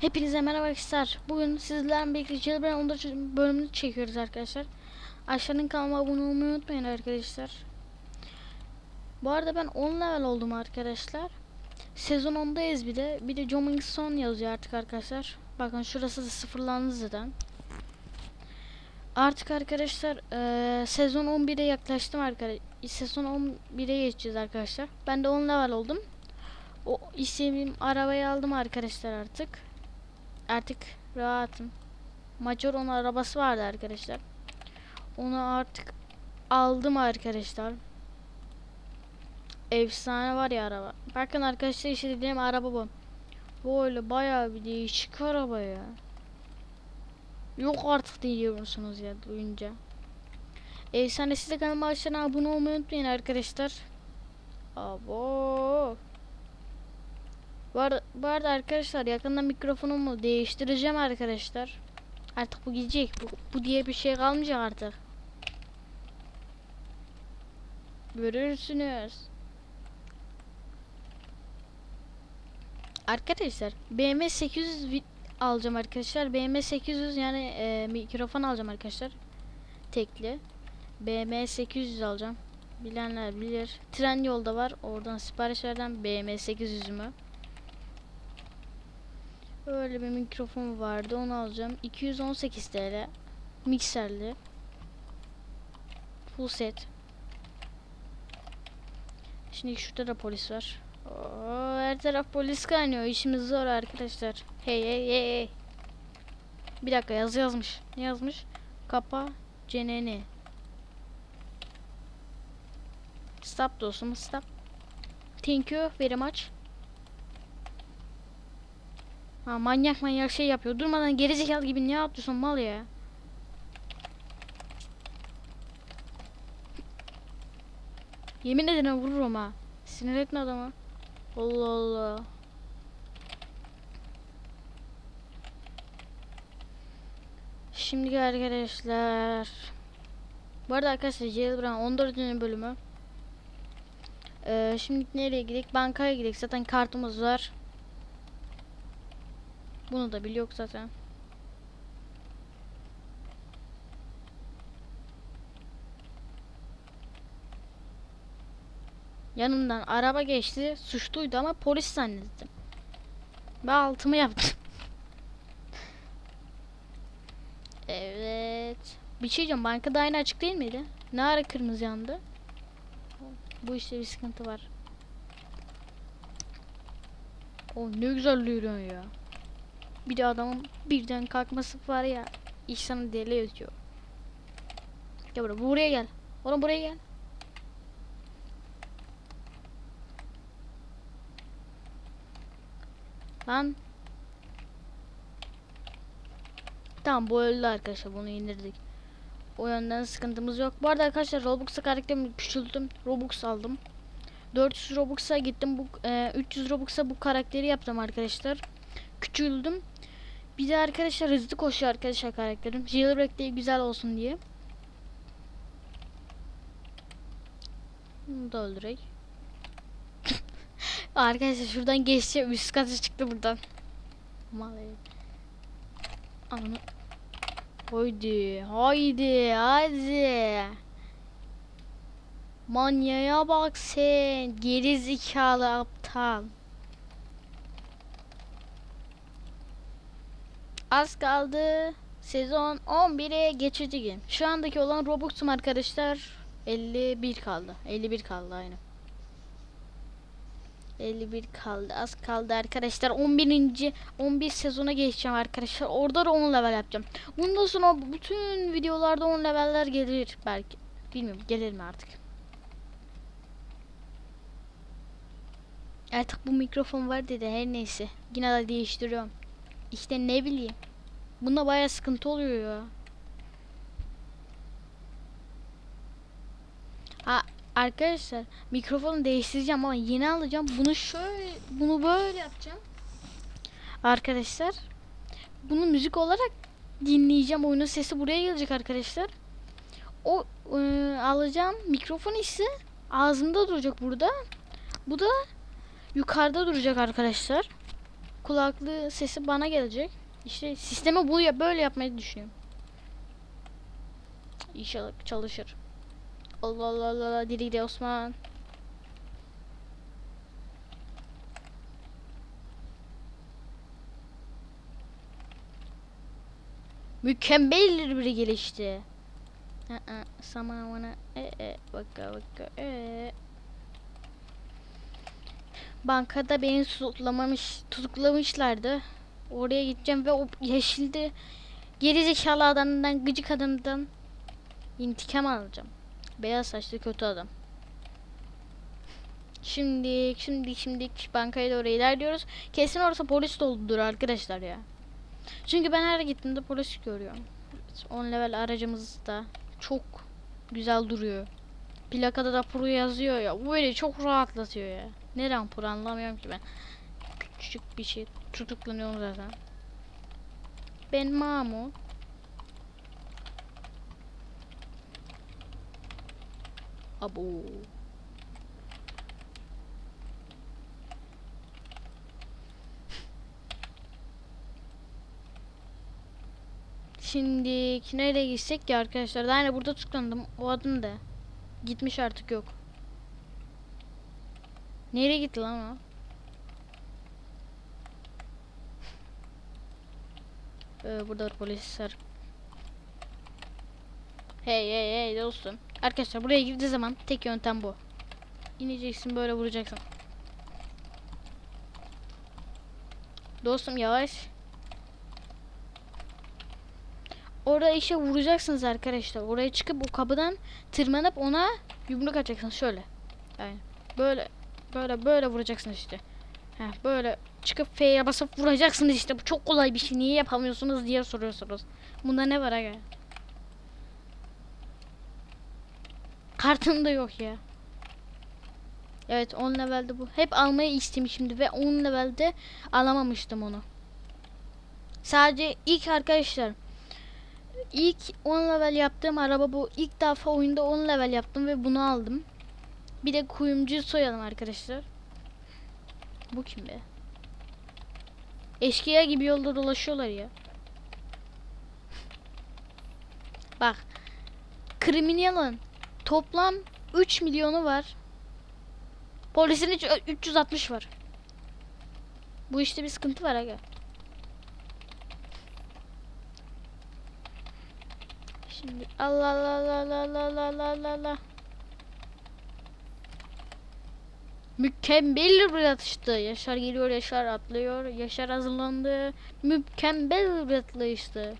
Hepinize merhaba arkadaşlar. Bugün sizlerle birlikte Jailbreak 14. bölümünü çekiyoruz arkadaşlar. Aşağının kanalıma abone olmayı unutmayın arkadaşlar. Bu arada ben 10 level oldum arkadaşlar. Sezon 10'dayız bir de. Bir de Coming Son yazıyor artık arkadaşlar. Bakın şurası da sıfırlandı zaten. Artık arkadaşlar eee, sezon 11'e yaklaştım arkadaşlar. Sezon 11'e geçeceğiz arkadaşlar. Ben de 10 level oldum. O istediğim arabayı aldım arkadaşlar artık. Artık rahatım. Majoron arabası vardı arkadaşlar. Onu artık aldım arkadaşlar. Efsane var ya araba. Bakın arkadaşlar işte dediğim araba bu. Böyle bayağı bir değişik araba ya. Yok artık diyorsunuz ya duyunca. Efsane siz de kanalıma abone olmayı unutmayın arkadaşlar. Abo. Bu arada, bu arada arkadaşlar yakında mikrofonumu değiştireceğim arkadaşlar. Artık bu gidecek. Bu, bu diye bir şey kalmayacak artık. Görürsünüz. Arkadaşlar BMW 800 vi- alacağım arkadaşlar. BMW 800 yani e, mikrofon alacağım arkadaşlar. Tekli. BMW 800 alacağım. Bilenler bilir. Tren yolda var. Oradan sipariş verdim BMW 800'ümü. Öyle bir mikrofon vardı. Onu alacağım. 218 TL. Mikserli. Full set. Şimdi şurada da polis var. Oo, her taraf polis kaynıyor. İşimiz zor arkadaşlar. Hey hey hey hey. Bir dakika yazı yazmış. Ne yazmış? Kapa ceneni. Stop dostum stop. Thank you very much. Ha manyak manyak şey yapıyor. Durmadan gerizekalı gibi ne yapıyorsun mal ya? Yemin ederim vururum ha. Sinir etme adamı. Allah Allah. Şimdi arkadaşlar. Bu arada arkadaşlar Jailbreak 14. bölümü. Ee, şimdi nereye gidelim? Bankaya gidelim. Zaten kartımız var. Bunu da biliyor zaten. Yanımdan araba geçti. Suçluydu ama polis zannettim. Ben altımı yaptım. evet. Bir şey diyeceğim. Bankada aynı açık değil miydi? Ne ara kırmızı yandı? Bu işte bir sıkıntı var. O ne güzel yürüyorsun ya. Bir de adamın birden kalkması var ya. İnsanı deli ediyor. Gel buraya, buraya gel. Oğlum buraya gel. Lan. Tamam bu öldü arkadaşlar bunu indirdik. O yönden sıkıntımız yok. Bu arada arkadaşlar Robux'a karakterimi küçülttüm. Robux aldım. 400 Robux'a gittim. Bu e, 300 Robux'a bu karakteri yaptım arkadaşlar. Küçüldüm. Bir de arkadaşlar hızlı koşuyor arkadaşlar karakterim. Jailbreak diye güzel olsun diye. Bunu da öldürek. arkadaşlar şuradan geçeceğim. Üst kata çıktı buradan. Mal herif. Ananı. Haydi. Haydi. Hadi. Manyaya bak sen. Geri zekalı aptal. Az kaldı. Sezon 11'e geçeceğim. Şu andaki olan Robux'um arkadaşlar 51 kaldı. 51 kaldı aynı. 51 kaldı. Az kaldı arkadaşlar. 11. 11 sezona geçeceğim arkadaşlar. Orada da 10 level yapacağım. Bundan sonra bütün videolarda 10 leveller gelir belki. Bilmiyorum gelir mi artık. Artık bu mikrofon var dedi her neyse. Yine de değiştiriyorum. İşte ne bileyim. Bunda baya sıkıntı oluyor ya. Ha arkadaşlar mikrofonu değiştireceğim ama yeni alacağım. Bunu şöyle bunu böyle yapacağım. Arkadaşlar bunu müzik olarak dinleyeceğim. Oyunun sesi buraya gelecek arkadaşlar. O e, alacağım mikrofon ise ağzımda duracak burada. Bu da yukarıda duracak arkadaşlar. Kulaklığı sesi bana gelecek. İşte sistemi bu ya böyle yapmayı düşünüyorum. İnşallah çalışır. Allah Allah Allah Allah diri de Osman. Mükemmel bir gelişti. Aa, Sama bana e e baka baka e. Bankada beni tutuklamamış tutuklamışlardı. Oraya gideceğim ve o yeşilde geri zekalı adamdan gıcık adamdan intikam alacağım. Beyaz saçlı kötü adam. Şimdi şimdi şimdi bankaya doğru ilerliyoruz. Kesin orası polis doludur arkadaşlar ya. Çünkü ben her gittiğimde polis görüyorum. 10 level aracımız da çok güzel duruyor. Plakada da pro yazıyor ya. Bu böyle çok rahatlatıyor ya. Ne rampur anlamıyorum ki ben. Küçük bir şey. Tutuklanıyorum zaten. Ben Mamu. Abo. Şimdi nereye gitsek ki arkadaşlar? Yine burada tutuklandım. O adım da. Gitmiş artık yok. Nereye gitti lan o? Ee, burada polisler. Hey hey hey dostum. Arkadaşlar buraya girdiği zaman tek yöntem bu. İneceksin böyle vuracaksın. Dostum yavaş. Orada işe vuracaksınız arkadaşlar. Oraya çıkıp o kapıdan tırmanıp ona yumruk atacaksınız şöyle. Yani böyle böyle böyle vuracaksınız işte. Heh, böyle çıkıp F'ye basıp vuracaksınız işte. Bu çok kolay bir şey. Niye yapamıyorsunuz diye soruyorsunuz. Bunda ne var aga? Kartım da yok ya. Evet 10 levelde bu. Hep almayı istemişimdi ve 10 levelde alamamıştım onu. Sadece ilk arkadaşlar ilk 10 level yaptığım araba bu. İlk defa oyunda 10 level yaptım ve bunu aldım. Bir de kuyumcuyu soyalım arkadaşlar. Bu kim be? Eşkıya gibi yolda dolaşıyorlar ya. Bak. Kriminalın toplam 3 milyonu var. Polisin hiç 360 var. Bu işte bir sıkıntı var aga. Şimdi Allah Allah Allah Allah Allah Allah Allah Allah Allah. Mükemmel bir atıştı. Yaşar geliyor, Yaşar atlıyor. Yaşar hazırlandı. Mükemmel bir atlayıştı.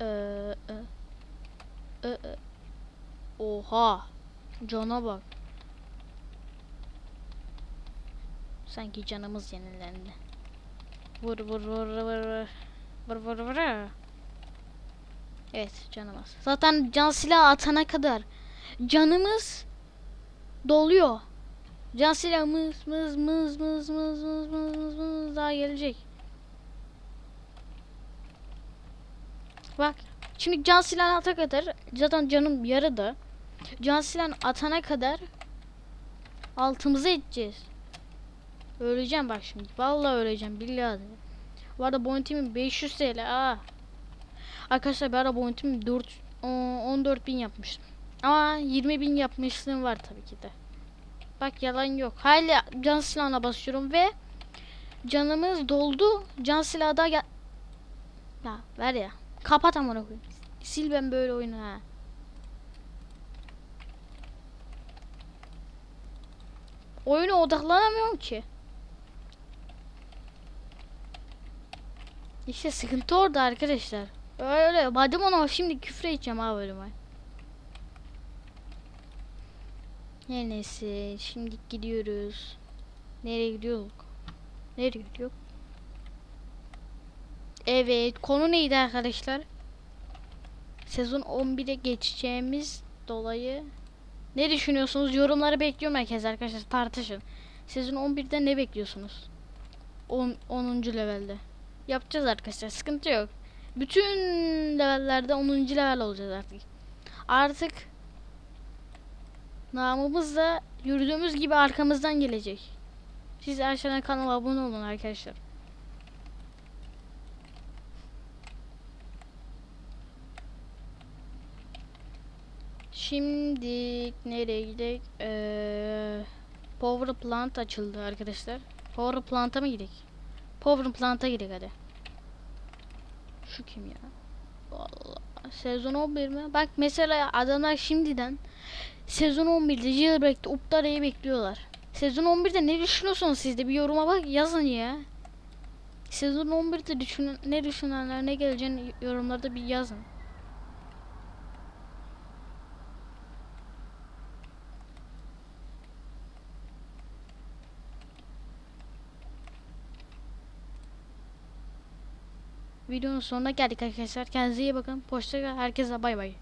Ee, e, e. Oha. Cana bak. Sanki canımız yenilendi. Vur vur vur vur vur. Vur vur vur. Evet canımız. Zaten can silah atana kadar canımız doluyor. Can silahımız mız mız mız mız mız mız mız mız daha gelecek. Bak şimdi can silahını atana kadar zaten canım yarıda. Can silahını atana kadar altımıza edeceğiz. Öleceğim bak şimdi. Vallahi öleceğim billahi. Bu arada bounty'min 500 TL. Aa. Arkadaşlar bir ara bounty'mi 4 14 bin yapmıştım. Ama 20 bin yapmışlığım var tabii ki de. Bak yalan yok. Hala can silahına basıyorum ve canımız doldu. Can silahı da gel. Ya ver ya. Kapat amına koyayım. Sil ben böyle oyunu ha. Oyuna odaklanamıyorum ki. İşte sıkıntı orada arkadaşlar. Öyle madem ona şimdi küfür edeceğim ha bölüme. Her neyse şimdi gidiyoruz. Nereye gidiyoruz? Nereye gidiyor? Evet konu neydi arkadaşlar? Sezon 11'e geçeceğimiz dolayı ne düşünüyorsunuz? Yorumları bekliyorum herkes arkadaşlar tartışın. Sezon 11'de ne bekliyorsunuz? 10. 10. levelde. Yapacağız arkadaşlar sıkıntı yok. Bütün levellerde 10. level olacağız artık. Artık Namımız da yürüdüğümüz gibi arkamızdan gelecek. Siz aşağıdan kanala abone olun arkadaşlar. Şimdi nereye gidelim? Ee, Power Plant açıldı arkadaşlar. Power Plant'a mı gidelim? Power Plant'a gidelim hadi. Şu kim ya? Vallahi sezon 11 mi? Bak mesela adamlar şimdiden sezon 11'de Jailbreak'te Updara'yı bekliyorlar. Sezon 11'de ne düşünüyorsunuz siz de bir yoruma bak yazın ya. Sezon 11'de düşünün ne düşünenler ne geleceğini yorumlarda bir yazın. Videonun sonuna geldik arkadaşlar. Kendinize iyi bakın. Hoşçakalın. Herkese bay bay.